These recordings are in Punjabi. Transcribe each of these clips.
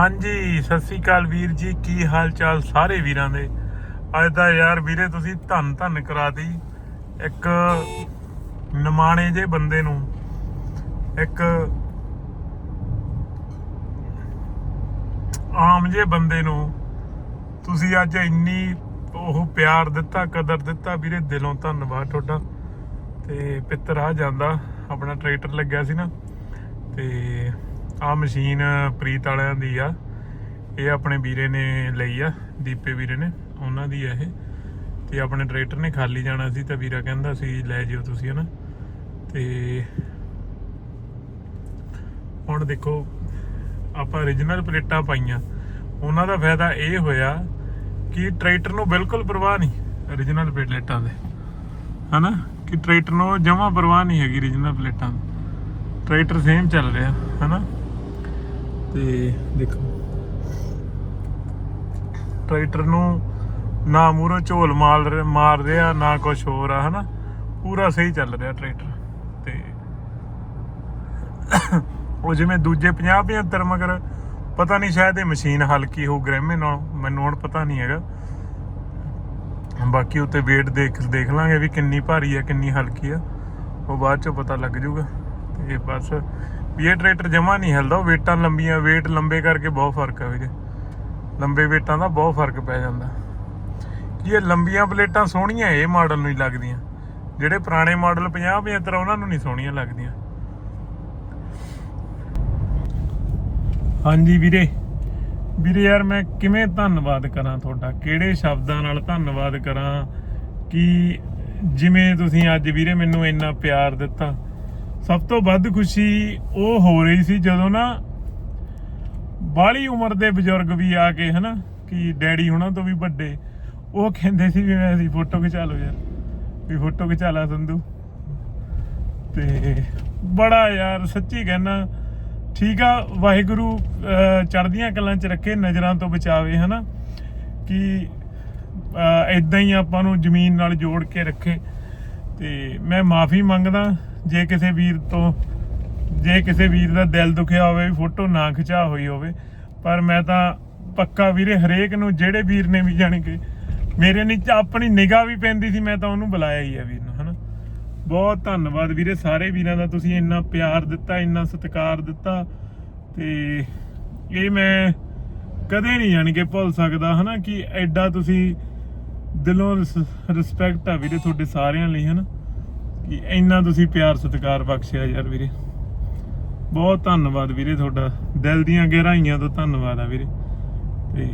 ਹਾਂਜੀ, ਸਤਿ ਸ੍ਰੀ ਅਕਾਲ ਵੀਰ ਜੀ, ਕੀ ਹਾਲ ਚਾਲ ਸਾਰੇ ਵੀਰਾਂ ਦੇ? ਅੱਜ ਦਾ ਯਾਰ ਵੀਰੇ ਤੁਸੀਂ ਧੰਨ ਧੰਨ ਕਰਾਤੀ ਇੱਕ ਨਿਮਾਣੇ ਜੇ ਬੰਦੇ ਨੂੰ, ਇੱਕ ਆਮ ਜੇ ਬੰਦੇ ਨੂੰ ਤੁਸੀਂ ਅੱਜ ਇੰਨੀ ਉਹ ਪਿਆਰ ਦਿੱਤਾ, ਕਦਰ ਦਿੱਤਾ, ਵੀਰੇ ਦਿਲੋਂ ਧੰਨਵਾਦ ਤੁਹਾਡਾ। ਤੇ ਪਿੱਤਰ ਆ ਜਾਂਦਾ, ਆਪਣਾ ਟਰੈਕਟਰ ਲੱਗਿਆ ਸੀ ਨਾ, ਤੇ ਆ ਮਸ਼ੀਨ ਪ੍ਰੀਤ ਵਾਲਿਆਂ ਦੀ ਆ। ਇਹ ਆਪਣੇ ਵੀਰੇ ਨੇ ਲਈ ਆ, ਦੀਪੇ ਵੀਰੇ ਨੇ, ਉਹਨਾਂ ਦੀ ਆ ਇਹ। ਤੇ ਆਪਣੇ ਟਰੈਕਟਰ ਨੇ ਖਾਲੀ ਜਾਣਾ ਸੀ ਤਾਂ ਵੀਰਾ ਕਹਿੰਦਾ ਸੀ, ਲੈ ਜਿਓ ਤੁਸੀਂ ਹਨਾ। ਤੇ ਹੁਣ ਦੇਖੋ, ਆਪਾਂ origignal ਪਲੇਟਾਂ ਪਾਈਆਂ। ਉਹਨਾਂ ਦਾ ਫਾਇਦਾ ਇਹ ਹੋਇਆ ਕਿ ਟਰੈਕਟਰ ਨੂੰ ਬਿਲਕੁਲ ਪਰਵਾਹ ਨਹੀਂ origignal ਪਲੇਟਾਂ ਦੇ। ਹਨਾ? ਕਿ ਟਰੈਕਟਰ ਨੂੰ ਜਮਾ ਪਰਵਾਹ ਨਹੀਂ ਹੈਗੀ origignal ਪਲੇਟਾਂ ਦੀ। ਟਰੈਕਟਰ ਸੇਮ ਚੱਲ ਰਿਹਾ, ਹਨਾ? ਤੇ ਦੇਖੋ। ਟਰੈਕਟਰ ਨੂੰ ਨਾ ਮੂਰੋ ਝੋਲ ਮਾਰ ਮਾਰ ਰਿਹਾ ਨਾ ਕੁਝ ਹੋਰ ਆ, ਹਨਾ? ਪੂਰਾ ਸਹੀ ਚੱਲ ਰਿਹਾ ਟਰੈਕਟਰ ਤੇ। ਉਹ ਜਿਵੇਂ ਦੂਜੇ 50 75 ਮਗਰ, ਪਤਾ ਨਹੀਂ ਸ਼ਾਇਦ ਇਹ ਮਸ਼ੀਨ ਹਲਕੀ ਹੋ ਗ੍ਰੈਮੇ ਨਾਲ, ਮੈਨੂੰ ਹੁਣ ਪਤਾ ਨਹੀਂ ਹੈਗਾ। ਬਾਕੀ ਉੱਤੇ weight ਦੇਖ ਦੇਖ ਲਾਂਗੇ ਵੀ ਕਿੰਨੀ ਭਾਰੀ ਆ, ਕਿੰਨੀ ਹਲਕੀ ਆ। ਉਹ ਬਾਅਦ ਚੋਂ ਪਤਾ ਲੱਗ ਜਾਊਗਾ ਤੇ ਬਸ ਵੀ ਇਹ ਟਰੈਕਟਰ ਜਮਾ ਨਹੀਂ ਹਿਲਦਾ ਵੇਟਾਂ ਲੰਬੀਆਂ, weight ਲੰਬੇ ਕਰਕੇ ਬਹੁਤ ਫ਼ਰਕ ਆ ਵੀਰੇ। ਲੰਬੇ ਵੇਟਾਂ ਦਾ ਬਹੁਤ ਫ਼ਰਕ ਪੈ ਜਾਂਦਾ। ਕਿ ਇਹ ਲੰਬੀਆਂ ਪਲੇਟਾਂ ਸੋਹਣੀਆਂ ਇਹ ਮਾਡਲ ਨੂੰ ਹੀ ਲੱਗਦੀਆਂ। ਜਿਹੜੇ ਪੁਰਾਣੇ ਮਾਡਲ 50 75 ਉਹਨਾਂ ਨੂੰ ਨਹੀਂ ਸੋਹਣੀਆਂ ਲੱਗਦੀਆਂ। ਹਾਂਜੀ ਵੀਰੇ। ਵੀਰੇ ਯਾਰ ਮੈਂ ਕਿਵੇਂ ਧੰਨਵਾਦ ਕਰਾਂ ਤੁਹਾਡਾ? ਕਿਹੜੇ ਸ਼ਬਦਾਂ ਨਾਲ ਧੰਨਵਾਦ ਕਰਾਂ? ਕਿ ਜਿਵੇਂ ਤੁਸੀਂ ਅੱਜ ਵੀਰੇ ਮੈਨੂੰ ਇੰਨਾ ਪਿਆਰ ਦਿੱਤਾ ਸਭ ਤੋਂ ਵੱਧ ਖੁਸ਼ੀ ਉਹ ਹੋ ਰਹੀ ਸੀ ਜਦੋਂ ਨਾ ਬਾਲੀ ਉਮਰ ਦੇ ਬਜ਼ੁਰਗ ਵੀ ਆ ਕੇ ਹਨਾ ਕਿ ਡੈਡੀ ਹੁਣਾਂ ਤੋਂ ਵੀ ਵੱਡੇ ਉਹ ਕਹਿੰਦੇ ਸੀ ਵੀ ਮੈਂ ਅਸੀਂ ਫੋਟੋ ਖਿਚਾ ਲਓ ਯਾਰ ਵੀ ਫੋਟੋ ਖਿਚਾ ਲਾ ਸੰਧੂ। ਤੇ ਬੜਾ ਯਾਰ ਸੱਚੀ ਕਹਿਣਾ ਠੀਕ ਆ ਵਾਹਿਗੁਰੂ ਅਹ, ਚੜ੍ਹਦੀਆਂ ਕਲਾਂ ਚ ਰੱਖੇ ਨਜ਼ਰਾਂ ਤੋਂ ਬਚਾਵੇ ਹਨਾ। ਕਿ ਇਦਾਂ ਹੀ ਆਪਾਂ ਨੂੰ ਜ਼ਮੀਨ ਨਾਲ ਜੋੜ ਕੇ ਰੱਖੇ। ਤੇ ਮੈਂ ਮਾਫੀ ਮੰਗਦਾ ਜੇ ਕਿਸੇ ਵੀਰ ਤੋਂ, ਜੇ ਕਿਸੇ ਵੀਰ ਦਾ ਦਿਲ ਦੁਖਿਆ ਹੋਵੇ ਵੀ ਫੋਟੋ ਨਾ ਖਿਚਾ ਹੋਈ ਹੋਵੇ, ਪਰ ਮੈਂ ਤਾਂ ਪੱਕਾ ਵੀਰੇ ਹਰੇਕ ਨੂੰ ਜਿਹੜੇ ਵੀਰ ਨੇ ਵੀ ਜਾਣ ਕੇ ਮੇਰੇ ਨੀਚੇ ਆਪਣੀ ਨਿਗਾਹ ਵੀ ਪੈਂਦੀ ਸੀ, ਮੈਂ ਤਾਂ ਉਹਨੂੰ ਬੁਲਾਇਆ ਹੀ ਆ ਵੀਰ ਨੂੰ, ਹਨਾ? ਬਹੁਤ ਧੰਨਵਾਦ ਵੀਰੇ, ਸਾਰੇ ਵੀਰਾਂ ਦਾ ਤੁਸੀਂ ਇੰਨਾ ਪਿਆਰ ਦਿੱਤਾ, ਇੰਨਾ ਸਤਿਕਾਰ ਦਿੱਤਾ, ਤੇ ਇਹ ਮੈਂ ਕਦੇ ਨਹੀਂ ਜਾਣ ਕੇ ਭੁੱਲ ਸਕਦਾ, ਹਨਾ? ਕਿ ਐਡਾ ਤੁਸੀਂ ਦਿਲੋਂ ਰਿਸਪੈਕਟ ਆ ਵੀਰੇ ਤੁਹਾਡੇ ਸਾਰਿਆਂ ਲਈ, ਹਨਾ? ਕਿ ਇੰਨਾ ਤੁਸੀਂ ਪਿਆਰ, ਸਤਿਕਾਰ ਬਖਸ਼ਿਆ ਯਾਰ ਵੀਰੇ। ਬਹੁਤ ਧੰਨਵਾਦ ਵੀਰੇ ਤੁਹਾਡਾ। ਦਿਲ ਦੀਆਂ ਗਹਿਰਾਈਆਂ ਤੋਂ ਧੰਨਵਾਦ ਆ ਵੀਰੇ। ਤੇ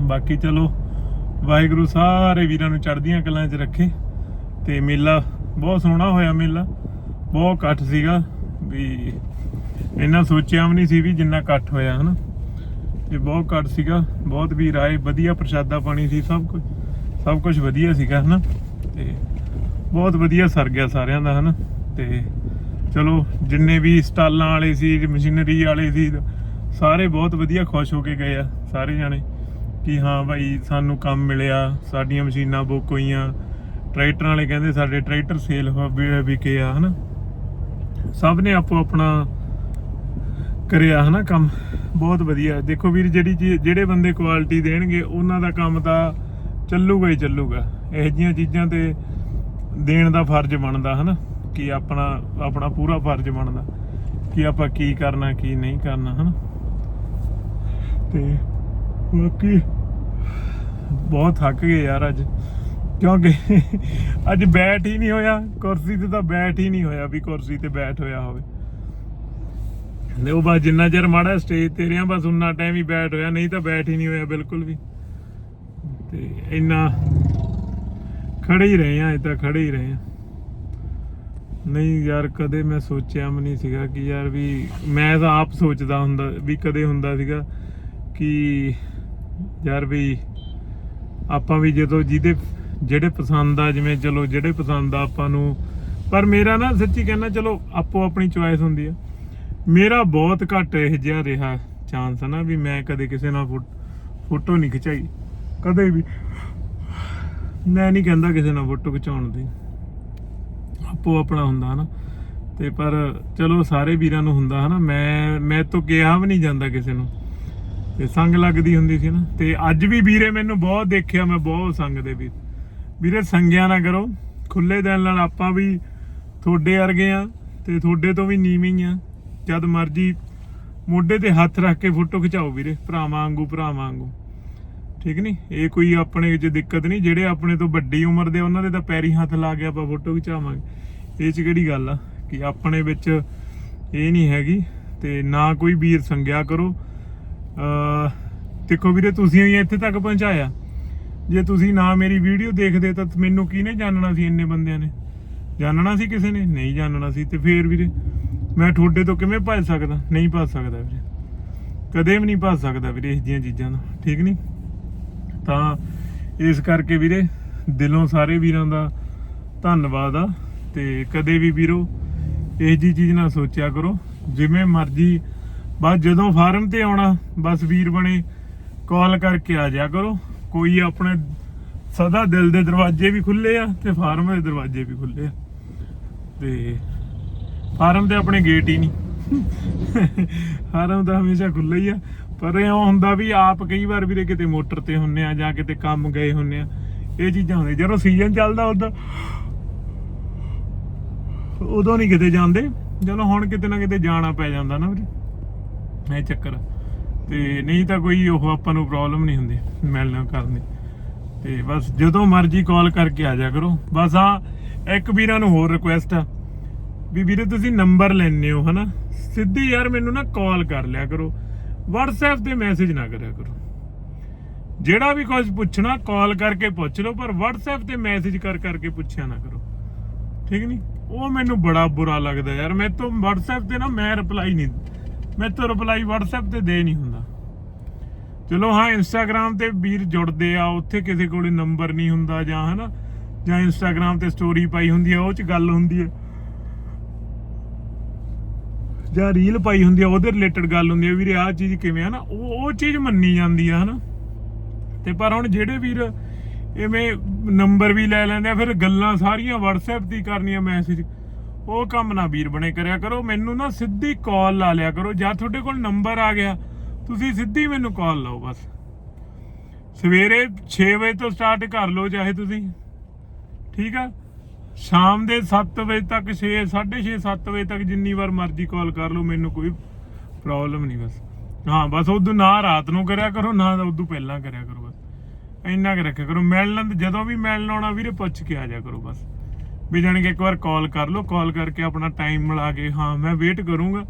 ਬਾਕੀ ਚਲੋ, ਵਾਹਿਗੁਰੂ ਸਾਰੇ ਵੀਰਾਂ ਨੂੰ ਚੜ੍ਹਦੀਆਂ ਕਲਾਂ 'ਚ ਰੱਖੇ। ਤੇ ਮੇਲਾ ਬਹੁਤ ਸੋਹਣਾ ਹੋਇਆ ਮੇਲਾ। ਬਹੁਤ ਇਕੱਠ ਸੀਗਾ ਵੀ ਇੰਨਾ ਸੋਚਿਆ ਵੀ ਨਹੀਂ ਸੀ ਵੀ ਜਿੰਨਾ ਇਕੱਠ ਹੋਇਆ, ਹਨਾ। ਤੇ ਬਹੁਤ ਘੱਟ ਸੀਗਾ। ਬਹੁਤ ਵੀਰ ਆਏ, ਵਧੀਆ ਪ੍ਰਸ਼ਾਦਾ ਪਾਣੀ ਸੀ, ਸਭ ਕੁਝ ਸਭ ਕੁਝ ਵਧੀਆ ਸੀਗਾ, ਹਨਾ। ਤੇ ਬਹੁਤ ਵਧੀਆ ਸਰ ਗਿਆ ਸਾਰਿਆਂ ਦਾ, ਹਨਾ? ਤੇ ਚਲੋ, ਜਿੰਨੇ ਵੀ ਸਟਾਲਾਂ ਵਾਲੇ ਸੀ, ਮਸ਼ੀਨਰੀ ਵਾਲੇ ਸੀ, ਸਾਰੇ ਬਹੁਤ ਵਧੀਆ ਖੁਸ਼ ਹੋ ਕੇ ਗਏ ਆ, ਸਾਰੇ ਜਾਣੇ। ਕਿ ਹਾਂ ਭਾਈ, ਸਾਨੂੰ ਕੰਮ ਮਿਲਿਆ, ਸਾਡੀਆਂ ਮਸ਼ੀਨਾਂ ਬੁੱਕ ਹੋਈਆਂ। ਟਰੈਕਟਰਾਂ ਵਾਲੇ ਕਹਿੰਦੇ ਸਾਡੇ ਟਰੈਕਟਰ ਸੇਲ ਹੋ ਵਿਕੇ ਆ, ਹਨਾ? ਸਭ ਨੇ ਆਪੋ ਆਪਣਾ ਕਰਿਆ, ਹਨਾ, ਕੰਮ। ਬਹੁਤ ਵਧੀਆ। ਦੇਖੋ ਵੀਰ, ਜਿਹੜੀ ਚੀਜ਼- ਜਿਹੜੇ ਬੰਦੇ ਕੁਆਲਿਟੀ ਦੇਣਗੇ, ਉਹਨਾਂ ਦਾ ਕੰਮ ਤਾਂ ਚੱਲੂਗਾ ਹੀ ਚੱਲੂਗਾ। ਇਹੋ ਜਿਹੀਆਂ ਚੀਜ਼ਾਂ ਤੇ ਦੇਣ ਦਾ ਫਰਜ਼ ਬਣਦਾ, ਹਨਾ? ਕਿ ਆਪਣਾ ਆਪਣਾ ਪੂਰਾ ਫਰਜ਼ ਬਣਦਾ, ਕਿ ਆਪਾਂ ਕੀ ਕਰਨਾ, ਕੀ ਨਹੀਂ ਕਰਨਾ, ਹਨਾ? ਤੇ ਬਾਕੀ ਬਹੁਤ ਥੱਕ ਗਏ ਯਾਰ ਅੱਜ। ਕਿਉਂਕਿ ਅੱਜ ਬੈਠ ਹੀ ਨਹੀਂ ਹੋਇਆ। ਕੁਰਸੀ ਤੇ ਤਾਂ ਬੈਠ ਹੀ ਨਹੀਂ ਹੋਇਆ ਵੀ ਕੁਰਸੀ ਤੇ ਬੈਠ ਹੋਇਆ ਹੋਵੇ। ਤੇ ਉਹ ਬਸ ਜਿੰਨਾ ਚਿਰ ਮਾੜਾ ਸਟੇਜ ਤੇ ਰਿਆਂ ਬਸ ਉਨਾ ਟਾਈਮ ਹੀ ਬੈਠ ਹੋਇਆ। ਨਹੀਂ ਤਾਂ ਬੈਠ ਹੀ ਨਹੀਂ ਹੋਇਆ ਬਿਲਕੁਲ ਵੀ। ਤੇ ਇੰਨਾ ਖੜੇ ਹੀ ਰਹੇ ਆ ਇਹ ਤਾਂ ਖੜੇ ਹੀ ਰਹੇ ਆ। ਨਹੀਂ ਯਾਰ, ਕਦੇ ਮੈਂ ਸੋਚਿਆ ਵੀ ਨਹੀਂ ਸੀਗਾ ਕਿ ਯਾਰ ਵੀ ਮੈਂ ਤਾਂ ਆਪ ਸੋਚਦਾ ਹੁੰਦਾ, ਵੀ ਕਦੇ ਹੁੰਦਾ ਸੀਗਾ ਕਿ ਯਾਰ ਵੀ ਆਪਾਂ ਵੀ ਜਦੋਂ ਜਿਹਦੇ, ਜਿਹੜੇ ਪਸੰਦ ਆ, ਜਿਵੇਂ ਚਲੋ ਜਿਹੜੇ ਪਸੰਦ ਆ ਆਪਾਂ ਨੂੰ, ਪਰ ਮੇਰਾ ਨਾ ਸੱਚੀ ਕਹਿਣਾ, ਚਲੋ ਆਪੋ ਆਪਣੀ ਚੁਆਇਸ ਹੁੰਦੀ ਆ। ਮੇਰਾ ਬਹੁਤ ਘੱਟ ਇਹ ਜਿਹਾ ਰਿਹਾ ਚਾਂਸ ਨਾ ਵੀ ਮੈਂ ਕਦੇ ਕਿਸੇ ਨਾਲ ਫੋਟੋ ਨਹੀਂ ਖਿਚਾਈ। ਕਦੇ ਵੀ। ਮੈਂ ਨਹੀਂ ਕਹਿੰਦਾ ਕਿਸੇ ਨਾਲ ਫੋਟੋ ਖਿਚਾਉਣ ਦੀ। ਆਪੋ ਆਪਣਾ ਹੁੰਦਾ ਹਨਾ। ਤੇ ਪਰ ਚਲੋ ਸਾਰੇ ਵੀਰਾਂ ਨੂੰ ਹੁੰਦਾ ਹਨਾ। ਮੈਂ ਮੈਂ ਤੋਂ ਕਿਹਾ ਵੀ ਨਹੀਂ ਜਾਂਦਾ ਕਿਸੇ ਨੂੰ। ਤੇ ਸੰਗ ਲੱਗਦੀ ਹੁੰਦੀ ਸੀ ਨਾ। ਤੇ ਅੱਜ ਵੀ ਵੀਰੇ ਮੈਨੂੰ ਬਹੁਤ ਦੇਖਿਆ, ਮੈਂ ਬਹੁਤ ਸੰਗ ਦੇ ਵੀ। ਵੀਰੇ ਸੰਗਿਆ ਨਾ ਕਰੋ। ਖੁੱਲੇ ਦਿਲ ਨਾਲ ਆਪਾਂ ਵੀ ਤੁਹਾਡੇ ਵਰਗੇ ਆ ਤੇ ਤੁਹਾਡੇ ਤੋਂ ਵੀ ਨੀਵੇਂ ਹੀ ਆ। ਜਦ ਮਰਜ਼ੀ ਮੋਢੇ ਤੇ ਹੱਥ ਰੱਖ ਕੇ ਫੋਟੋ ਖਿਚਾਓ ਵੀਰੇ। ਭਰਾਵਾਂ ਵਾਂਗੂ ਭਰਾਵਾਂ ਵਾਂਗੂ। ਠੀਕ ਨਹੀਂ ਇਹ ਕੋਈ ਆਪਣੇ 'ਚ ਦਿੱਕਤ ਨਹੀਂ ਜਿਹੜੇ ਆਪਣੇ ਤੋਂ ਵੱਡੀ ਉਮਰ ਦੇ ਉਹਨਾਂ ਦੇ ਤਾਂ ਪੈਰੀ ਹੱਥ ਲਾ ਕੇ ਆਪਾਂ ਫੋਟੋ ਖਿਚਾਵਾਂਗੇ। ਇਹ 'ਚ ਕਿਹੜੀ ਗੱਲ ਆ? ਕਿ ਆਪਣੇ ਵਿੱਚ ਇਹ ਨਹੀਂ ਹੈਗੀ ਤੇ ਨਾ ਕੋਈ ਵੀਰ ਸੰਗਿਆ ਕਰੋ। ਅ ਦੇਖੋ ਵੀਰੇ, ਤੁਸੀਂ ਹੀ ਇੱਥੇ ਤੱਕ ਪਹੁੰਚਾਇਆ। ਜੇ ਤੁਸੀਂ ਨਾ ਮੇਰੀ ਵੀਡੀਓ ਦੇਖਦੇ ਤਾਂ ਮੈਨੂੰ ਕਿਹਨੇ ਜਾਣਨਾ ਸੀ ਇੰਨੇ ਬੰਦਿਆਂ ਨੇ? ਜਾਣਨਾ ਸੀ ਕਿਸੇ ਨੇ? ਨਹੀਂ ਜਾਣਨਾ ਸੀ। ਤੇ ਫੇਰ ਵੀਰੇ, ਮੈਂ ਤੁਹਾਡੇ ਤੋਂ ਕਿਵੇਂ ਭੱਜ ਸਕਦਾ? ਨਹੀਂ ਭੱਜ ਸਕਦਾ ਵੀਰੇ। ਕਦੇ ਵੀ ਨਹੀਂ ਭੱਜ ਸਕਦਾ ਵੀਰੇ ਇਸ ਜੀਆਂ ਚੀਜ਼ਾਂ ਤੋਂ ਠੀਕ ਨਹੀਂ ਤਾਂ ਇਸ ਕਰਕੇ ਵੀਰੇ ਦਿਲੋਂ ਸਾਰੇ ਵੀਰਾਂ ਦਾ ਧੰਨਵਾਦ ਆ ਤੇ ਕਦੇ ਵੀ ਵੀਰੋ ਇਹ ਜੀ ਚੀਜ਼ ਨਾ ਸੋਚਿਆ ਕਰੋ, ਜਿਵੇਂ ਮਰਜ਼ੀ ਬਸ ਜਦੋਂ ਫਾਰਮ ਤੇ ਆਉਣਾ, ਬਸ ਵੀਰ ਬਣੇ ਕਾਲ ਕਰਕੇ ਆ ਜਾ ਕਰੋ। ਕੋਈ ਆਪਣੇ ਸਦਾ ਦਿਲ ਦੇ ਦਰਵਾਜ਼ੇ ਵੀ ਖੁੱਲੇ ਆ ਤੇ ਫਾਰਮ ਦੇ ਦਰਵਾਜ਼ੇ ਵੀ ਖੁੱਲੇ ਆ। ਤੇ ਫਾਰਮ ਤੇ ਆਪਣੇ ਗੇਟ ਹੀ ਨਹੀਂ। ਫਾਰਮ ਤਾਂ ਹਮੇਸ਼ਾ ਖੁੱਲ੍ਹਾ ਹੀ ਆ। ਪਰ ਇਹ ਹੁੰਦਾ ਵੀ ਆਪ ਕਈ ਵਾਰ ਵੀਰੇ ਕਿਤੇ ਮੋਟਰ ਤੇ ਹੁੰਨੇ ਆ ਜਾਂ ਕਿਤੇ ਕੰਮ ਗਏ ਹੁੰਨੇ ਆ, ਇਹ ਚੀਜ਼ਾਂ ਹੁੰਦੀਆਂ। ਜਦੋਂ ਸੀਜ਼ਨ ਚੱਲਦਾ ਉਦੋਂ ਉਦੋਂ ਨਹੀਂ ਕਿਤੇ ਜਾਂਦੇ। ਚਲੋ ਹੁਣ ਕਿਤੇ ਨਾ ਕਿਤੇ ਜਾਣਾ ਪੈ ਜਾਂਦਾ ਨਾ ਵੀਰੇ। ਇਹ ਚੱਕਰ। ਤੇ ਨਹੀਂ ਤਾਂ ਕੋਈ ਉਹ ਆਪਾਂ ਨੂੰ ਪ੍ਰੋਬਲਮ ਨਹੀਂ ਹੁੰਦੀ ਮਿਲਣਾ ਕਰਨੀ ਤੇ ਬਸ ਜਦੋਂ ਮਰਜ਼ੀ ਕਾਲ ਕਰਕੇ ਆ ਜਾ ਕਰੋ। ਬਸ ਆ ਇੱਕ ਵੀਰਾਂ ਨੂੰ ਹੋਰ ਰਿਕੁਐਸਟ ਆ ਵੀ ਵੀਰੇ ਤੁਸੀਂ ਨੰਬਰ ਲੈਣੇ ਹੋ, ਹਨਾ? ਸਿੱਧੀ ਯਾਰ ਮੈਨੂੰ ਨਾ ਕਾਲ ਕਰ ਲਿਆ ਕਰੋ। WhatsApp ਤੇ ਮੈਸੇਜ ਨਾ ਕਰਿਆ ਕਰੋ। ਜਿਹੜਾ ਵੀ ਕੁਝ ਪੁੱਛਣਾ ਕਾਲ ਕਰਕੇ ਪੁੱਛ ਲਓ, ਪਰ WhatsApp ਤੇ ਮੈਸੇਜ ਕਰ ਕਰਕੇ ਪੁੱਛਿਆ ਨਾ ਕਰੋ। ਠੀਕ ਨਹੀਂ ਉਹ ਮੈਨੂੰ ਬੜਾ ਬੁਰਾ ਲੱਗਦਾ ਯਾਰ। ਮੈਂ ਤੋਂ WhatsApp ਤੇ ਨਾ ਮੈਂ ਰਿਪਲਾਈ ਨਹੀਂ, ਮੈਂ ਤੋਂ ਰਿਪਲਾਈ WhatsApp ਤੇ ਦੇ ਨਹੀਂ ਹੁੰਦਾ। ਚਲੋ ਹਾਂ, Instagram ਤੇ ਵੀਰ ਜੁੜਦੇ ਆ, ਉੱਥੇ ਕਿਸੇ ਕੋਲੇ ਨੰਬਰ ਨਹੀਂ ਹੁੰਦਾ ਜਾਂ ਹਨਾ, ਜਾਂ Instagram ਤੇ ਸਟੋਰੀ ਪਾਈ ਹੁੰਦੀ ਆ, ਉਹ ਚ ਗੱਲ ਹੁੰਦੀ ਹੈ ਜਾਂ ਰੀਲ ਪਾਈ ਹੁੰਦੀ ਆ, ਉਹਦੇ ਰਿਲੇਟਡ ਗੱਲ ਹੁੰਦੀ ਆ ਵੀਰੇ ਆਹ ਚੀਜ਼ ਕਿਵੇਂ ਆ ਨਾ, ਉਹ ਉਹ ਚੀਜ਼ ਮੰਨੀ ਜਾਂਦੀ ਆ, ਹਨਾ? ਤੇ ਪਰ ਹੁਣ ਜਿਹੜੇ ਵੀਰ ਐਵੇਂ ਨੰਬਰ ਵੀ ਲੈ ਲੈਂਦੇ ਆ, ਫਿਰ ਗੱਲਾਂ ਸਾਰੀਆਂ WhatsApp ਦੀ ਕਰਨੀਆਂ ਮੈਸੇਜ ਉਹ ਕੰਮ ਨਾ ਵੀਰ ਬਣੇ ਕਰਿਆ ਕਰੋ। ਮੈਨੂੰ ਨਾ ਸਿੱਧੀ ਕਾਲ ਲਾ ਲਿਆ ਕਰੋ, ਜਾਂ ਤੁਹਾਡੇ ਕੋਲ ਨੰਬਰ ਆ ਗਿਆ, ਤੁਸੀਂ ਸਿੱਧੀ ਮੈਨੂੰ ਕਾਲ ਲਾਓ ਬਸ। ਸਵੇਰੇ 6 ਵਜੇ ਤੋਂ ਸਟਾਰਟ ਕਰ ਲਓ ਚਾਹੇ ਤੁਸੀਂ। ਠੀਕ ਆ? ਸ਼ਾਮ ਦੇ 7 ਵਜੇ ਤੱਕ 6 6:30 7 ਵਜੇ ਤੱਕ ਜਿੰਨੀ ਵਾਰ ਮਰਜ਼ੀ ਕਾਲ ਕਰ ਲਓ, ਮੈਨੂੰ ਕੋਈ ਪ੍ਰੋਬਲਮ ਨਹੀਂ ਬਸ। ਹਾਂ, ਬਸ ਉਦੋਂ ਨਾ ਰਾਤ ਨੂੰ ਕਰਿਆ ਕਰੋ, ਨਾ ਉਦੋਂ ਪਹਿਲਾਂ ਕਰਿਆ ਕਰੋ ਬਸ। ਇੰਨਾ ਕੁ ਰੱਖਿਆ ਕਰੋ। ਮਿਲਣ ਜਦੋਂ ਵੀ ਮਿਲਣ ਆਉਣਾ ਵੀਰੇ, ਪੁੱਛ ਕੇ ਆ ਜਾ ਕਰੋ ਬਸ। ਵੀ ਜਾਣੀ ਕਿ ਇੱਕ ਵਾਰ ਕਾਲ ਕਰ ਲਓ ਕਾਲ ਕਰਕੇ ਆਪਣਾ ਟਾਈਮ ਮਿਲਾ ਕੇ, ਹਾਂ, ਮੈਂ ਵੇਟ ਕਰੂੰਗਾ।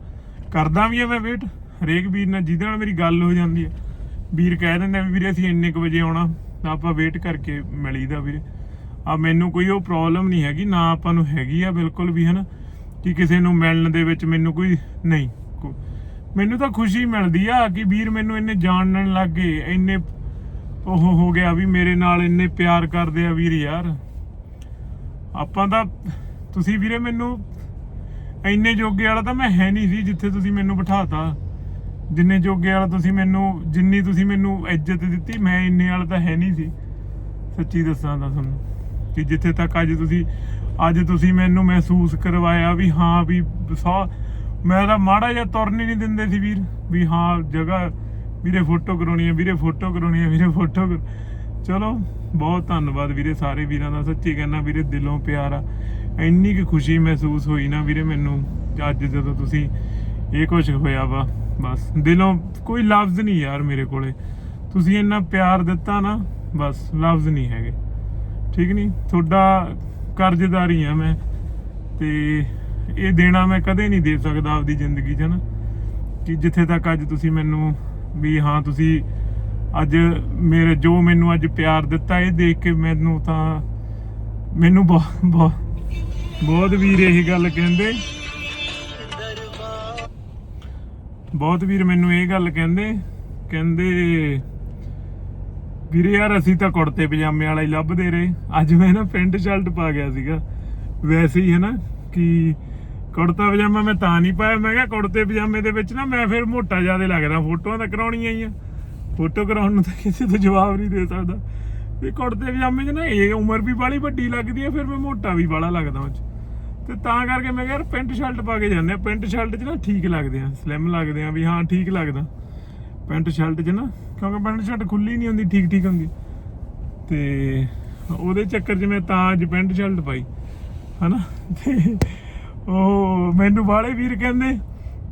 ਕਰਦਾ ਵੀ ਆ ਮੈਂ ਵੇਟ ਹਰੇਕ ਵੀਰ ਨਾਲ, ਜਿਹਦੇ ਨਾਲ ਮੇਰੀ ਗੱਲ ਹੋ ਜਾਂਦੀ ਹੈ। ਵੀਰ ਕਹਿ ਦਿੰਦੇ ਆ ਵੀ ਵੀਰੇ, ਅਸੀਂ ਇੰਨੇ ਕੁ ਵਜੇ ਆਉਣਾ। ਤਾਂ ਆਪਾਂ ਵੇਟ ਕਰਕੇ ਮਿਲੀਦਾ ਵੀਰੇ। ਆ ਮੈਨੂੰ ਕੋਈ ਉਹ ਪ੍ਰੋਬਲਮ ਨਹੀਂ ਹੈਗੀ, ਨਾ ਆਪਾਂ ਨੂੰ ਹੈਗੀ ਆ ਬਿਲਕੁਲ ਵੀ, ਹਨਾ? ਕਿ ਕਿਸੇ ਨੂੰ ਮਿਲਣ ਦੇ ਵਿੱਚ ਮੈਨੂੰ ਕੋਈ ਨਹੀਂ। ਮੈਨੂੰ ਤਾਂ ਖੁਸ਼ੀ ਮਿਲਦੀ ਆ ਕਿ ਵੀਰ ਮੈਨੂੰ ਇੰਨੇ ਜਾਣਨ ਲੱਗ ਗਏ, ਇੰਨੇ ਉਹ ਹੋ ਗਿਆ ਵੀ ਮੇਰੇ ਨਾਲ ਇੰਨੇ ਪਿਆਰ ਕਰਦੇ ਆ ਵੀਰ ਯਾਰ। ਆਪਾਂ ਤਾਂ, ਤੁਸੀਂ ਵੀਰੇ ਮੈਨੂੰ ਇੰਨੇ ਜੋਗੇ ਵਾਲਾ ਤਾਂ ਮੈਂ ਹੈ ਨਹੀਂ ਸੀ ਜਿੱਥੇ ਤੁਸੀਂ ਮੈਨੂੰ ਬਿਠਾਤਾ। ਜਿੰਨੇ ਜੋਗੇ ਵਾਲਾ ਤੁਸੀਂ ਮੈਨੂੰ, ਜਿੰਨੀ ਤੁਸੀਂ ਮੈਨੂੰ ਇੱਜ਼ਤ ਦਿੱਤੀ, ਮੈਂ ਇੰਨੇ ਵਾਲਾ ਤਾਂ ਹੈ ਨਹੀਂ ਸੀ। ਸੱਚੀ ਦੱਸਾਂ ਤਾਂ ਤੁਹਾਨੂੰ। ਕਿ ਜਿੱਥੇ ਤੱਕ ਅੱਜ ਤੁਸੀਂ ਅੱਜ ਤੁਸੀਂ ਮੈਨੂੰ ਮਹਿਸੂਸ ਕਰਵਾਇਆ ਵੀ ਹਾਂ ਵੀ ਸਾ, ਮੈਂ ਤਾਂ ਮਾੜਾ ਜਿਹਾ ਤੁਰਨ ਹੀ ਨਹੀਂ ਦਿੰਦੇ ਸੀ ਵੀਰ, ਵੀ ਹਾਂ ਜਗ੍ਹਾ ਵੀਰੇ ਫੋਟੋ ਕਰਾਉਣੀ ਹੈ, ਵੀਰੇ ਫੋਟੋ ਕਰਾਉਣੀ ਹੈ, ਵੀਰੇ ਫੋਟੋ ਚਲੋ ਬਹੁਤ ਧੰਨਵਾਦ ਵੀਰੇ ਸਾਰੇ ਵੀਰਾਂ ਦਾ, ਸੱਚੀ ਕਹਿੰਦਾ ਵੀਰੇ ਦਿਲੋਂ ਪਿਆਰ ਆ, ਇੰਨੀ ਕੁ ਖੁਸ਼ੀ ਮਹਿਸੂਸ ਹੋਈ ਨਾ ਵੀਰੇ ਮੈਨੂੰ ਅੱਜ ਜਦੋਂ ਤੁਸੀਂ ਇਹ ਕੁਝ ਹੋਇਆ ਵਾ, ਬਸ ਦਿਲੋਂ ਕੋਈ ਲਫ਼ਜ਼ ਨਹੀਂ ਯਾਰ ਮੇਰੇ ਕੋਲੇ, ਤੁਸੀਂ ਇੰਨਾ ਪਿਆਰ ਦਿੱਤਾ ਨਾ, ਬਸ ਲਫ਼ਜ਼ ਨਹੀਂ ਹੈਗੇ। ਠੀਕ ਨਹੀਂ? ਤੁਹਾਡਾ ਕਰਜ਼ਦਾਰੀ ਆ ਮੈਂ। ਤੇ ਇਹ ਦੇਣਾ ਮੈਂ ਕਦੇ ਨਹੀਂ ਦੇ ਸਕਦਾ ਆਪਦੀ ਜ਼ਿੰਦਗੀ 'ਚ ਨਾ ਕਿ ਜਿੱਥੇ ਤੱਕ ਅੱਜ ਤੁਸੀਂ ਮੈਨੂੰ ਵੀ ਹਾਂ, ਤੁਸੀਂ ਅੱਜ ਮੇਰੇ, ਜੋ ਮੈਨੂੰ ਅੱਜ ਪਿਆਰ ਦਿੱਤਾ, ਇਹ ਦੇਖ ਕੇ ਮੈਨੂੰ ਤਾਂ, ਮੈਨੂੰ ਬਹੁਤ ਬਹੁਤ ਬਹੁਤ ਵੀਰ ਇਹ ਗੱਲ ਕਹਿੰਦੇ। ਬਹੁਤ ਵੀਰ ਮੈਨੂੰ ਇਹ ਗੱਲ ਕਹਿੰਦੇ ਕਹਿੰਦੇ ਵੀਰੇ ਯਾਰ, ਅਸੀਂ ਤਾਂ ਕੁੜਤੇ ਪਜਾਮੇ ਵਾਲਾ ਹੀ ਲੱਭਦੇ ਰਹੇ। ਅੱਜ ਮੈਂ ਨਾ ਪੈਂਟ ਸ਼ਰਟ ਪਾ ਗਿਆ ਸੀਗਾ। ਵੈਸੇ ਹੀ ਹੈ ਨਾ ਕਿ ਕੁੜਤਾ ਪਜਾਮਾ ਮੈਂ ਤਾਂ ਨਹੀਂ ਪਾਇਆ। ਮੈਂ ਕਿਹਾ ਕੁੜਤੇ ਪਜਾਮੇ ਦੇ ਵਿੱਚ ਨਾ ਮੈਂ ਫਿਰ ਮੋਟਾ ਜ਼ਿਆਦਾ ਲੱਗਦਾ। ਫੋਟੋਆਂ ਤਾਂ ਕਰਾਉਣੀਆਂ ਹੀ ਆ। ਫੋਟੋ ਕਰਾਉਣ ਨੂੰ ਤਾਂ ਕਿਸੇ ਤੋਂ ਜਵਾਬ ਨਹੀਂ ਦੇ ਸਕਦਾ। ਵੀ ਕੁੜਤੇ ਪਜਾਮੇ 'ਚ ਨਾ ਇਹ ਉਮਰ ਵੀ ਬਾਲੀ ਵੱਡੀ ਲੱਗਦੀ ਹੈ ਫਿਰ ਮੈਂ ਮੋਟਾ ਵੀ ਬਾਲਾ ਲੱਗਦਾ ਉਹ 'ਚ। ਤੇ ਤਾਂ ਕਰਕੇ ਮੈਂ ਕਿਹਾ ਯਾਰ ਪੈਂਟ ਸ਼ਰਟ ਪਾ ਕੇ ਜਾਂਦੇ ਆ। ਪੈਂਟ ਸ਼ਰਟ 'ਚ ਨਾ ਠੀਕ ਲੱਗਦੇ ਆ, ਸਲਿਮ ਲੱਗਦੇ ਆ ਵੀ ਹਾਂ, ਠੀਕ ਲੱਗਦਾ। ਪੈਂਟ ਸ਼ਰਟ 'ਚ ਨਾ, ਕਿਉਂਕਿ ਪੈਂਟ ਸ਼ਰਟ ਖੁੱਲੀ ਨਹੀਂ ਹੁੰਦੀ, ਠੀਕ ਠੀਕ ਹੁੰਦੀ। ਤੇ ਉਹਦੇ ਚੱਕਰ 'ਚ ਮੈਂ ਤਾਂ ਅੱਜ ਪੈਂਟ ਸ਼ਰਟ ਪਾਈ, ਹਨਾ? ਤੇ ਉਹ ਮੈਨੂੰ ਬਾਹਲੇ ਵੀਰ ਕਹਿੰਦੇ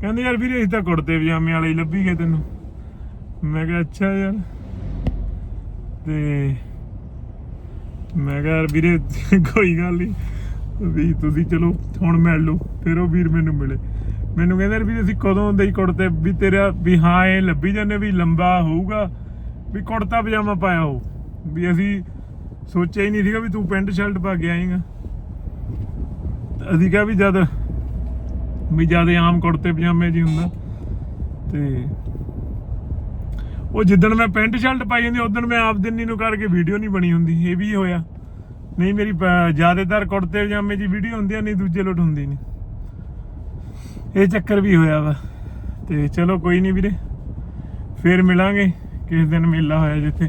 ਕਹਿੰਦੇ, ਯਾਰ ਵੀਰੇ, ਅਸੀਂ ਤਾਂ ਕੁੜਤੇ ਪਜਾਮੇ ਵਾਲੇ ਹੀ ਲੱਭੀ ਗਏ ਤੈਨੂੰ। ਮੈਂ ਕਿਹਾ, ਅੱਛਾ ਯਾਰ। ਤੇ ਮੈਂ ਕਿਹਾ, ਯਾਰ ਵੀਰੇ, ਕੋਈ ਗੱਲ ਨਹੀਂ ਵੀ ਤੁਸੀਂ ਚਲੋ, ਹੁਣ ਮਿਲ ਲਓ। ਫਿਰ ਉਹ ਵੀਰ ਮੈਨੂੰ ਮਿਲੇ। ਮੈਨੂੰ ਕਹਿੰਦੇ ਵੀ ਅਸੀਂ ਕਦੋਂ ਦੇ ਹੀ ਕੁੜਤੇ, ਵੀ ਤੇਰਾ ਵੀ ਹਾਂ, ਇਹ ਲੱਭੀ ਜਾਂਦੇ ਵੀ ਲੰਬਾ ਹੋਊਗਾ, ਵੀ ਕੁੜਤਾ ਪਜਾਮਾ ਪਾਇਆ ਹੋ ਵੀ ਅਸੀਂ ਸੋਚਿਆ ਹੀ ਨਹੀਂ ਸੀਗਾ ਵੀ ਤੂੰ ਪੈਂਟ ਸ਼ਰਟ ਪਾ ਕੇ ਆਏਗਾ। ਅਸੀਂ ਕਿਹਾ ਵੀ ਜਦ ਵੀ ਜਦ ਆਮ ਕੁੜਤੇ ਪਜਾਮੇ ਜੀ ਹੁੰਦਾ। ਤੇ ਉਹ ਜਿੱਦਣ ਮੈਂ ਪੈਂਟ ਸ਼ਰਟ ਪਾਈ ਹੁੰਦੀ, ਉਦੋਂ ਮੈਂ ਆਪ ਦਿਨ ਨੂੰ ਕਰਕੇ ਵੀਡੀਓ ਨਹੀਂ ਬਣੀ ਹੁੰਦੀ। ਇਹ ਵੀ ਹੋਇਆ। ਨਹੀਂ, ਮੇਰੀ ਜ਼ਿਆਦਾਤਰ ਕੁੜਤੇ ਪਜਾਮੇ ਦੀ ਵੀਡੀਓ ਹੁੰਦੀ ਆ ਨਹੀਂ, ਦੂਜੇ ਲੋਟ ਹੁੰਦੀ ਨਹੀਂ। ਇਹ ਚੱਕਰ ਵੀ ਹੋਇਆ ਵਾ। ਤੇ ਚਲੋ ਕੋਈ ਨਹੀਂ ਵੀਰੇ ਫੇਰ ਮਿਲਾਂਗੇ ਕਿਸ ਦਿਨ ਮੇਲਾ ਹੋਇਆ ਜਿੱਥੇ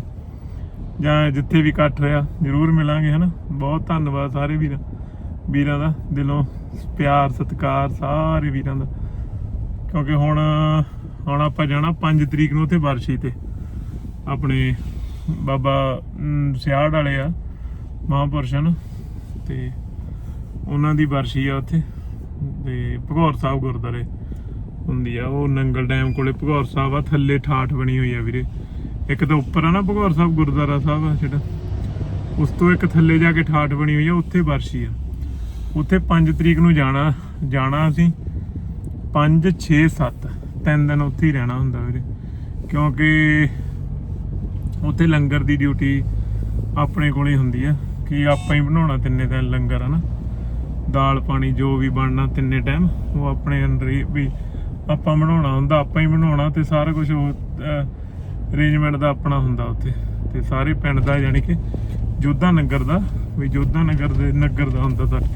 ਜਾਂ ਜਿੱਥੇ ਵੀ ਇਕੱਠ ਹੋਇਆ ਜ਼ਰੂਰ ਮਿਲਾਂਗੇ ਹਨਾ। ਬਹੁਤ ਧੰਨਵਾਦ ਸਾਰੇ ਵੀਰਾਂ ਵੀਰਾਂ ਦਾ ਦਿਲੋਂ ਪਿਆਰ ਸਤਿਕਾਰ ਸਾਰੇ ਵੀਰਾਂ ਦਾ। ਕਿਉਂਕਿ ਹੁਣ ਹੁਣ ਆਪਾਂ ਜਾਣਾ 5 ਤਰੀਕ ਨੂੰ ਉੱਥੇ ਵਰਸ਼ੀ ਤੇ। ਆਪਣੇ ਬਾਬਾ ਅਮ, ਸਿਆੜ ਵਾਲੇ ਆ ਮਹਾਂਪੁਰਸ਼ ਹਨ। ਤੇ ਉਹਨਾਂ ਦੀ ਵਰਸ਼ੀ ਆ ਉੱਥੇ। ਤੇ ਭਗੌਰ ਸਾਹਿਬ ਗੁਰਦਾਰੇ ਹੁੰਦੀ ਆ, ਉਹ ਨੰਗਲ ਡੈਮ ਕੋਲੇ ਭਗੌਰ ਸਾਹਿਬ ਆ, ਥੱਲੇ ਠਾਠ ਬਣੀ ਹੋਈ ਆ ਵੀਰੇ। ਇੱਕ ਤਾਂ ਉੱਪਰ ਆ ਨਾ ਭਗੌਰ ਸਾਹਿਬ ਗੁਰਦੁਆਰਾ ਸਾਹਿਬ ਆ ਜਿਹੜਾ, ਉਸ ਤੋਂ ਇੱਕ ਥੱਲੇ ਜਾ ਕੇ ਠਾਠ ਬਣੀ ਹੋਈ ਆ, ਉੱਥੇ ਵਰਸ਼ੀ ਆ। ਉੱਥੇ 5 ਤਰੀਕ ਨੂੰ ਜਾਣਾ ਜਾਣਾ ਅਸੀਂ 5 6 7 ਤਿੰਨ ਦਿਨ ਉੱਥੇ ਹੀ ਰਹਿਣਾ ਹੁੰਦਾ ਵੀਰੇ। ਕਿਉਂਕਿ ਉੱਥੇ ਲੰਗਰ ਦੀ ਡਿਊਟੀ ਆਪਣੇ ਕੋਲੇ ਹੁੰਦੀ ਆ, ਕਿ ਆਪਾਂ ਹੀ ਬਣਾਉਣਾ ਤਿੰਨੇ ਦਿਨ ਲੰਗਰ, ਹਨਾ? ਦਾਲ ਪਾਣੀ ਜੋ ਵੀ ਬਣਨਾ ਤਿੰਨੇ ਟਾਈਮ ਉਹ ਆਪਣੇ ਅੰਦਰ ਹੀ ਵੀ ਆਪਾਂ ਬਣਾਉਣਾ ਹੁੰਦਾ, ਆਪਾਂ ਹੀ ਬਣਾਉਣਾ ਤੇ ਸਾਰਾ ਕੁਝ ਉਹ ਅਰੇਂਜਮੈਂਟ ਦਾ ਆਪਣਾ ਹੁੰਦਾ ਉੱਥੇ। ਤੇ ਸਾਰੇ ਪਿੰਡ ਦਾ ਯਾਨੀ ਕਿ ਜੋਧਾ ਨਗਰ ਦਾ, ਵੀ ਜੋਧਾ ਨਗਰ ਦੇ ਨਗਰ ਦਾ ਹੁੰਦਾ ਸਾਡਾ।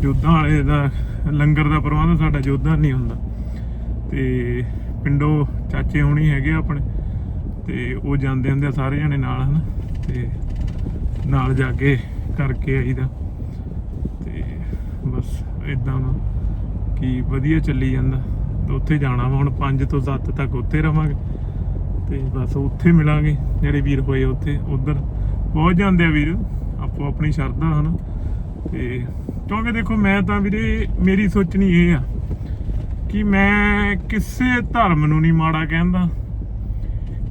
ਜੋਧਾ ਵਾਲੇ ਦਾ, ਲੰਗਰ ਦਾ ਪ੍ਰਬੰਧ ਸਾਡਾ ਜੋਧਾ ਨਹੀਂ ਹੁੰਦਾ। ਤੇ ਪਿੰਡੋਂ ਚਾਚੇ ਹੋਣੀ ਹੈਗੇ ਆ ਆਪਣੇ, ਤੇ ਉਹ ਜਾਂਦੇ ਹੁੰਦੇ ਆ ਸਾਰੇ ਜਣੇ ਨਾਲ, ਹਨ? ਤੇ ਨਾਲ ਜਾ ਕੇ ਕਰਕੇ ਆਈਦਾ। ਬਸ ਇਦਾਂ ਨਾ ਕਿ ਵਧੀਆ ਚੱਲੀ ਜਾਂਦਾ। ਤੇ ਉੱਥੇ ਜਾਣਾ ਵਾ, ਹੁਣ 5 ਤੋਂ 7 ਤੱਕ ਉੱਥੇ ਰਵਾਂਗੇ। ਤੇ ਬਸ ਉੱਥੇ ਮਿਲਾਂਗੇ, ਜਿਹੜੇ ਵੀਰ ਹੋਏ ਉੱਥੇ, ਉਧਰ। ਪਹੁੰਚ ਜਾਂਦੇ ਆ ਵੀਰ, ਆਪੋ ਆਪਣੀ ਸ਼ਰਧਾ, ਹਨ। ਤੇ ਕਿਉਂਕਿ ਦੇਖੋ, ਮੈਂ ਤਾਂ ਵੀਰੇ, ਮੇਰੀ ਸੋਚਣੀ ਇਹ ਆ ਕਿ ਮੈਂ ਕਿਸੇ ਧਰਮ ਨੂੰ ਨਹੀਂ ਮਾੜਾ ਕਹਿੰਦਾ,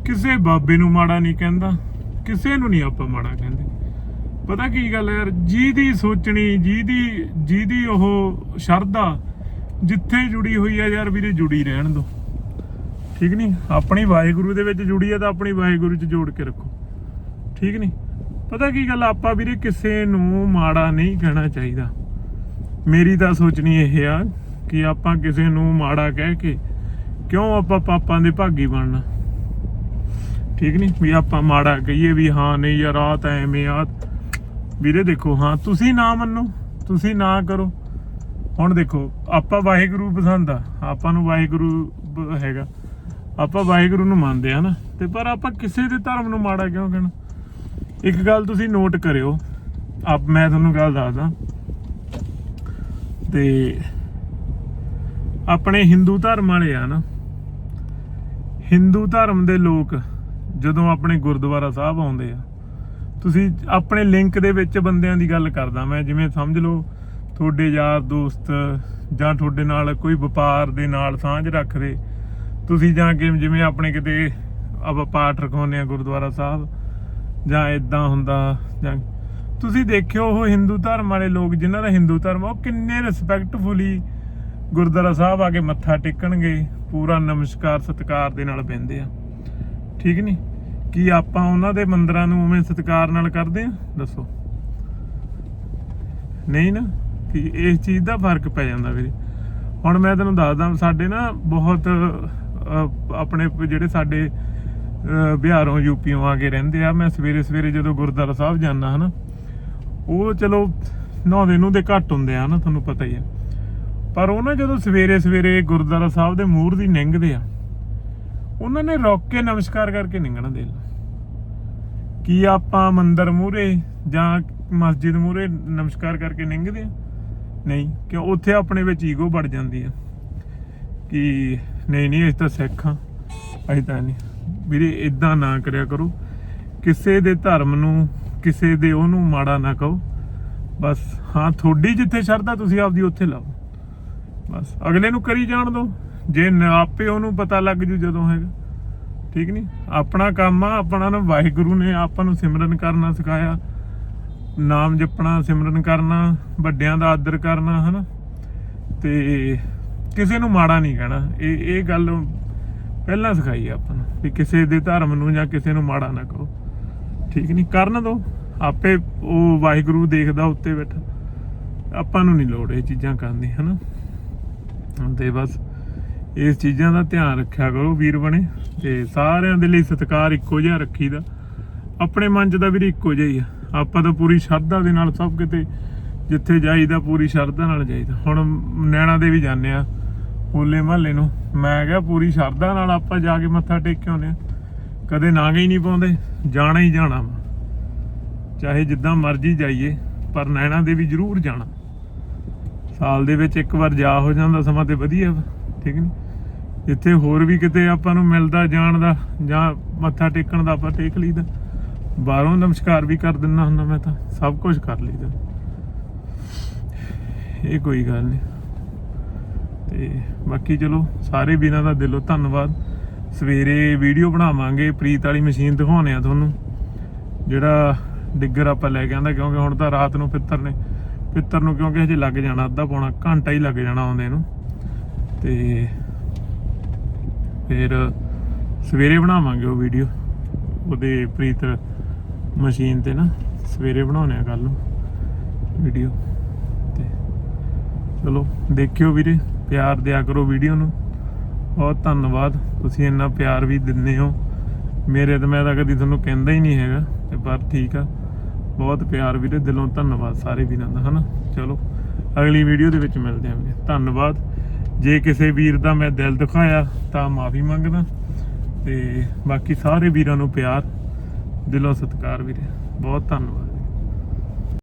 ਕਿਸੇ ਬਾਬੇ ਨੂੰ ਮਾੜਾ ਨਹੀਂ ਕਹਿੰਦਾ, ਕਿਸੇ ਨੂੰ ਨਹੀਂ ਆਪਾਂ ਮਾੜਾ ਕਹਿੰਦੇ। ਪਤਾ ਕੀ ਗੱਲ ਹੈ ਯਾਰ, ਜਿਹਦੀ ਸੋਚਣੀ, ਜਿਹਦੀ ਜਿਹਦੀ ਉਹ ਸ਼ਰਧਾ ਜਿੱਥੇ ਜੁੜੀ ਹੋਈ ਹੈ ਯਾਰ ਵੀਰੇ, ਜੁੜੀ ਰਹਿਣ ਦੋ। ਠੀਕ ਨਹੀਂ ਆਪਣੀ ਵਾਹਿਗੁਰੂ ਦੇ ਵਿੱਚ ਜੁੜੀ ਹੈ ਤਾਂ ਆਪਣੀ ਵਾਹਿਗੁਰੂ 'ਚ ਜੋੜ ਕੇ ਰੱਖੋ। ਠੀਕ ਨਹੀਂ ਪਤਾ ਕੀ ਗੱਲ ਆਪਾਂ ਵੀਰੇ ਕਿਸੇ ਨੂੰ ਮਾੜਾ ਨਹੀਂ ਕਹਿਣਾ ਚਾਹੀਦਾ। ਮੇਰੀ ਤਾਂ ਸੋਚਣੀ ਇਹ ਆ ਕਿ ਆਪਾਂ ਕਿਸੇ ਨੂੰ ਮਾੜਾ ਕਹਿ ਕੇ ਕਿਉਂ ਆਪਾਂ ਪਾਪਾਂ ਦੇ ਭਾਗੀ ਬਣਨਾ? ਠੀਕ ਨਹੀਂ ਵੀ ਆਪਾਂ ਮਾੜਾ ਕਹੀਏ ਵੀ ਹਾਂ, ਨਹੀਂ ਯਾਰ ਆ ਤਾਂ ਐਵੇਂ ਆ ਵੀਰੇ ਦੇਖੋ, ਹਾਂ, ਤੁਸੀਂ ਨਾ ਮੰਨੋ, ਤੁਸੀਂ ਨਾ ਕਰੋ। ਹੁਣ ਦੇਖੋ, ਆਪਾਂ ਵਾਹਿਗੁਰੂ ਪਸੰਦ ਆ, ਆਪਾਂ ਨੂੰ ਵਾਹਿਗੁਰੂ ਹੈਗਾ। ਆਪਾਂ ਵਾਹਿਗੁਰੂ ਨੂੰ ਮੰਨਦੇ ਆ ਨਾ, ਤੇ ਪਰ ਆਪਾਂ ਕਿਸੇ ਦੇ ਧਰਮ ਨੂੰ ਮਾੜਾ ਕਿਉਂ ਕਹਿਣਾ? ਇੱਕ ਗੱਲ ਤੁਸੀਂ ਨੋਟ ਕਰਿਓ, ਆਪ ਮੈਂ ਤੁਹਾਨੂੰ ਗੱਲ ਦੱਸਦਾ। ਤੇ ਆਪਣੇ ਹਿੰਦੂ ਧਰਮ ਵਾਲੇ ਆ ਨਾ ਹਿੰਦੂ ਧਰਮ ਦੇ ਲੋਕ ਜਦੋਂ ਆਪਣੇ ਗੁਰਦੁਆਰਾ ਸਾਹਿਬ ਆਉਂਦੇ ਆ ਤੁਸੀਂ ਆਪਣੇ ਲਿੰਕ ਦੇ ਵਿੱਚ ਬੰਦਿਆਂ ਦੀ ਗੱਲ ਕਰਦਾ ਮੈਂ, ਜਿਵੇਂ ਸਮਝ ਲਓ ਤੁਹਾਡੇ ਯਾਰ ਦੋਸਤ ਜਾਂ ਤੁਹਾਡੇ ਨਾਲ ਕੋਈ ਵਪਾਰ ਦੇ ਨਾਲ ਸਾਂਝ ਰੱਖਦੇ। ਤੁਸੀਂ ਜਾਂ ਕਿ ਜਿਵੇਂ ਆਪਣੇ ਕਿਤੇ ਆਪਾਂ ਪਾਠ ਰਖਾਉਂਦੇ ਆ ਗੁਰਦੁਆਰਾ ਸਾਹਿਬ ਜਾਂ ਇਦਾਂ ਹੁੰਦਾ ਜਾਂ ਤੁਸੀਂ ਦੇਖਿਓ ਉਹ ਹਿੰਦੂ ਧਰਮ ਵਾਲੇ ਲੋਕ, ਜਿਨ੍ਹਾਂ ਦਾ ਹਿੰਦੂ ਧਰਮ ਉਹ ਕਿੰਨੇ ਰਿਸਪੈਕਟਫੁਲੀ ਗੁਰਦੁਆਰਾ ਸਾਹਿਬ ਆ ਕੇ ਮੱਥਾ ਟੇਕਣਗੇ, ਪੂਰਾ ਨਮਸਕਾਰ ਸਤਿਕਾਰ ਦੇ ਨਾਲ ਬਹਿੰਦੇ ਆ। ਠੀਕ ਨਹੀਂ ਕੀ ਆਪਾਂ ਉਹਨਾਂ ਦੇ ਮੰਦਰਾਂ ਨੂੰ ਉਵੇਂ ਸਤਿਕਾਰ ਨਾਲ ਕਰਦੇ ਆ ਦੱਸੋ। ਨਹੀਂ ਨਾ? ਕਿ ਇਸ ਚੀਜ਼ ਦਾ ਫ਼ਰਕ ਪੈ ਜਾਂਦਾ ਵੀਰੇ। ਹੁਣ ਮੈਂ ਤੁਹਾਨੂੰ ਦੱਸਦਾ ਸਾਡੇ ਨਾ ਬਹੁਤ ਆਪਣੇ ਜਿਹੜੇ ਸਾਡੇ ਅਹ, ਬਿਹਾਰੋਂ ਯੂਪੀਓਂ ਆ ਕੇ ਰਹਿੰਦੇ ਆ ਮੈਂ ਸਵੇਰੇ ਸਵੇਰੇ ਜਦੋਂ ਗੁਰਦੁਆਰਾ ਸਾਹਿਬ ਜਾਂਦਾ ਹਨਾ ਉਹ ਚਲੋ ਨਹਾਉਂਦੇ ਨੂੰ ਦੇ ਘੱਟ ਹੁੰਦੇ ਆ ਹਨਾ ਤੁਹਾਨੂੰ ਪਤਾ ਹੀ ਆ। ਪਰ ਉਹ ਨਾ ਜਦੋਂ ਸਵੇਰੇ ਸਵੇਰੇ ਗੁਰਦੁਆਰਾ ਸਾਹਿਬ ਦੇ ਮੂਹਰ ਦੀ ਲੰਘਦੇ ਆ ਉਹਨਾਂ ਨੇ ਰੋਕ ਕੇ ਨਮਸਕਾਰ ਕਰਕੇ ਲੰਘਣਾ ਦੇ ਕੀ ਆਪਾਂ ਮੰਦਰ ਮੂਹਰੇ ਜਾਂ ਮਸਜਿਦ ਮੂਹਰੇ ਨਮਸਕਾਰ ਕਰਕੇ ਲੰਘਦੇ ਆ ਨਹੀਂ, ਕਿਉਂ? ਉੱਥੇ ਆਪਣੇ ਵਿੱਚ ਈਗੋ ਵੜ ਜਾਂਦੀ ਆ ਕਿ ਨਹੀਂ ਨਹੀਂ, ਅਸੀਂ ਤਾਂ ਸਿੱਖ ਹਾਂ, ਅਸੀਂ ਤਾਂ ਨਹੀਂ। ਵੀਰੇ ਇਦਾਂ ਨਾ ਕਰਿਆ ਕਰੋ। ਕਿਸੇ ਦੇ ਧਰਮ ਨੂੰ, ਕਿਸੇ ਦੇ ਉਹਨੂੰ ਮਾੜਾ ਨਾ ਕਹੋ। ਬਸ, ਹਾਂ, ਤੁਹਾਡੀ ਜਿੱਥੇ ਸ਼ਰਧਾ, ਤੁਸੀਂ ਆਪਦੀ ਉੱਥੇ ਲਾਓ। ਬਸ, ਅਗਲੇ ਨੂੰ ਕਰੀ ਜਾਣ ਦਿਓ। ਜੇ ਆਪੇ ਉਹਨੂੰ ਪਤਾ ਲੱਗ ਜੂ ਜਦੋਂ ਹੈਗਾ। ਠੀਕ ਨਹੀਂ? ਆਪਣਾ ਕੰਮ ਆ, ਆਪਣਾ ਨਾ ਵਾਹਿਗੁਰੂ ਨੇ ਆਪਾਂ ਨੂੰ ਸਿਮਰਨ ਕਰਨਾ ਸਿਖਾਇਆ। ਨਾਮ ਜਪਣਾ, ਸਿਮਰਨ ਕਰਨਾ, ਵੱਡਿਆਂ ਦਾ ਆਦਰ ਕਰਨਾ, ਹਨਾ? ਤੇ ਕਿਸੇ ਨੂੰ ਮਾੜਾ ਨਹੀਂ ਕਹਿਣਾ। ਇਹ ਇਹ ਗੱਲ ਪਹਿਲਾਂ ਸਿਖਾਈ ਆਪਾਂ ਨੂੰ ਵੀ ਕਿਸੇ ਦੇ ਧਰਮ ਨੂੰ ਜਾਂ ਕਿਸੇ ਨੂੰ ਮਾੜਾ ਨਾ ਕਹੋ ਠੀਕ ਨਹੀਂ? ਕਰਨ ਦੋ। ਆਪੇ ਉਹ ਵਾਹਿਗੁਰੂ ਦੇਖਦਾ ਉੱਤੇ ਬੈਠਾ। ਆਪਾਂ ਨੂੰ ਨਹੀਂ ਲੋੜ ਇਹ ਚੀਜ਼ਾਂ ਕਰਨ ਦੀ, ਹਨਾ? ਤੇ ਬਸ ਇਸ ਚੀਜ਼ਾਂ ਦਾ ਧਿਆਨ ਰੱਖਿਆ ਕਰੋ ਵੀਰ ਬਣੇ ਤੇ ਸਾਰਿਆਂ ਦੇ ਲਈ ਸਤਿਕਾਰ ਇੱਕੋ ਜਿਹਾ ਰੱਖੀਦਾ। ਆਪਣੇ ਮਨ 'ਚ ਦਾ ਵੀ ਇੱਕੋ ਜਿਹਾ ਹੀ ਆ। ਆਪਾਂ ਤਾਂ ਪੂਰੀ ਸ਼ਰਧਾ ਦੇ ਨਾਲ ਸਭ ਕਿਤੇ ਜਿੱਥੇ ਜਾਈਦਾ ਪੂਰੀ ਸ਼ਰਧਾ ਨਾਲ ਜਾਈਦਾ। ਹੁਣ ਨੈਣਾ ਦੇ ਵੀ ਜਾਂਦੇ ਆ ਹੋਲੇ ਮਹੱਲੇ ਨੂੰ। ਮੈਂ ਕਿਹਾ ਪੂਰੀ ਸ਼ਰਧਾ ਨਾਲ ਆਪਾਂ ਜਾ ਕੇ ਮੱਥਾ ਟੇਕ ਕੇ ਆਉਂਦੇ ਆ। ਕਦੇ ਨਾ ਗਈ ਨਹੀਂ ਪਾਉਂਦੇ, ਜਾਣਾ ਹੀ ਜਾਣਾ ਵਾ। ਚਾਹੇ ਜਿੱਦਾਂ ਮਰਜ਼ੀ ਜਾਈਏ, ਪਰ ਨੈਣਾ ਦੇਵੀ ਜ਼ਰੂਰ ਜਾਣਾ। ਸਾਲ ਦੇ ਵਿੱਚ ਇੱਕ ਵਾਰ ਜਾ ਹੋ ਜਾਂਦਾ, ਸਮਾਂ ਤੇ ਵਧੀਆ ਵਾ। ਠੀਕ ਨਹੀਂ ਜਿੱਥੇ ਹੋਰ ਵੀ ਕਿਤੇ ਆਪਾਂ ਨੂੰ ਮਿਲਦਾ, ਜਾਣ ਦਾ, ਜਾਂ ਮੱਥਾ ਟੇਕਣ ਦਾ ਆਪਾਂ ਟੇਕ ਲਈਦਾ। ਬਾਹਰੋਂ ਨਮਸਕਾਰ ਵੀ ਕਰ ਦਿੰਦਾ ਹੁੰਦਾ ਮੈਂ ਤਾਂ, ਸਭ ਕੁਝ ਕਰ ਲਈਦਾ। ਇਹ ਕੋਈ ਗੱਲ ਨਹੀਂ। ਤੇ ਬਾਕੀ ਚਲੋ, ਸਾਰੇ ਵੀਰਾਂ ਦਾ ਦਿਲੋਂ ਧੰਨਵਾਦ। ਸਵੇਰੇ ਵੀਡੀਓ ਬਣਾਵਾਂਗੇ, ਪ੍ਰੀਤ ਵਾਲੀ ਮਸ਼ੀਨ ਦਿਖਾਉਣੇ ਆ ਤੁਹਾਨੂੰ। ਜਿਹੜਾ ਡਿੱਗਰ ਆਪਾਂ ਲੈ ਕੇ ਆਂਦਾ ਕਿਉਂਕਿ ਹੁਣ ਤਾਂ ਰਾਤ ਨੂੰ ਪਿੱਤਰ ਨੇ, ਪਿੱਤਰ ਨੂੰ ਕਿਉਂਕਿ ਹਜੇ ਲੱਗ ਜਾਣਾ, ਅੱਧਾ ਪੌਣਾ ਘੰਟਾ ਹੀ ਲੱਗ ਜਾਣਾ ਆਉਂਦੇ ਨੂੰ। ਤੇ ਫਿਰ ਸਵੇਰੇ ਬਣਾਵਾਂਗੇ ਉਹ ਵੀਡੀਓ ਉਹਦੇ ਪ੍ਰੀਤ ਮਸ਼ੀਨ ਤੇ ਨਾ ਸਵੇਰੇ ਬਣਾਉਣੇ ਆ ਕੱਲ ਨੂੰ ਵੀਡੀਓ ਤੇ ਚਲੋ, ਦੇਖਿਓ ਵੀਰੇ, ਪਿਆਰ ਦਿਆ ਕਰੋ ਵੀਡੀਓ ਨੂੰ। ਬਹੁਤ ਧੰਨਵਾਦ। ਤੁਸੀਂ ਇੰਨਾ ਪਿਆਰ ਵੀ ਦਿੰਦੇ ਹੋ। ਮੇਰੇ ਤੇ ਮੈਂ ਤਾਂ ਕਦੀ ਤੁਹਾਨੂੰ ਕਹਿੰਦਾ ਹੀ ਨਹੀਂ ਹੈਗਾ, ਤੇ ਪਰ ਠੀਕ ਆ। ਬਹੁਤ ਪਿਆਰ ਵੀਰੇ, ਦਿਲੋਂ ਧੰਨਵਾਦ ਸਾਰੇ ਵੀਰਾਂ ਦਾ, ਹਨਾ? ਚਲੋ, ਅਗਲੀ ਵੀਡੀਓ ਦੇ ਵਿੱਚ ਮਿਲਦੇ ਹਾਂ ਵੀਰੇ। ਧੰਨਵਾਦ। ਜੇ ਕਿਸੇ ਵੀਰ ਦਾ ਮੈਂ ਦਿਲ ਦਿਖਾਇਆ ਤਾਂ ਮਾਫੀ ਮੰਗਦਾ ਤੇ ਬਾਕੀ ਸਾਰੇ ਵੀਰਾਂ ਨੂੰ ਪਿਆਰ, ਦਿਲੋਂ ਸਤਿਕਾਰ ਵੀਰੇ, ਬਹੁਤ ਧੰਨਵਾਦ।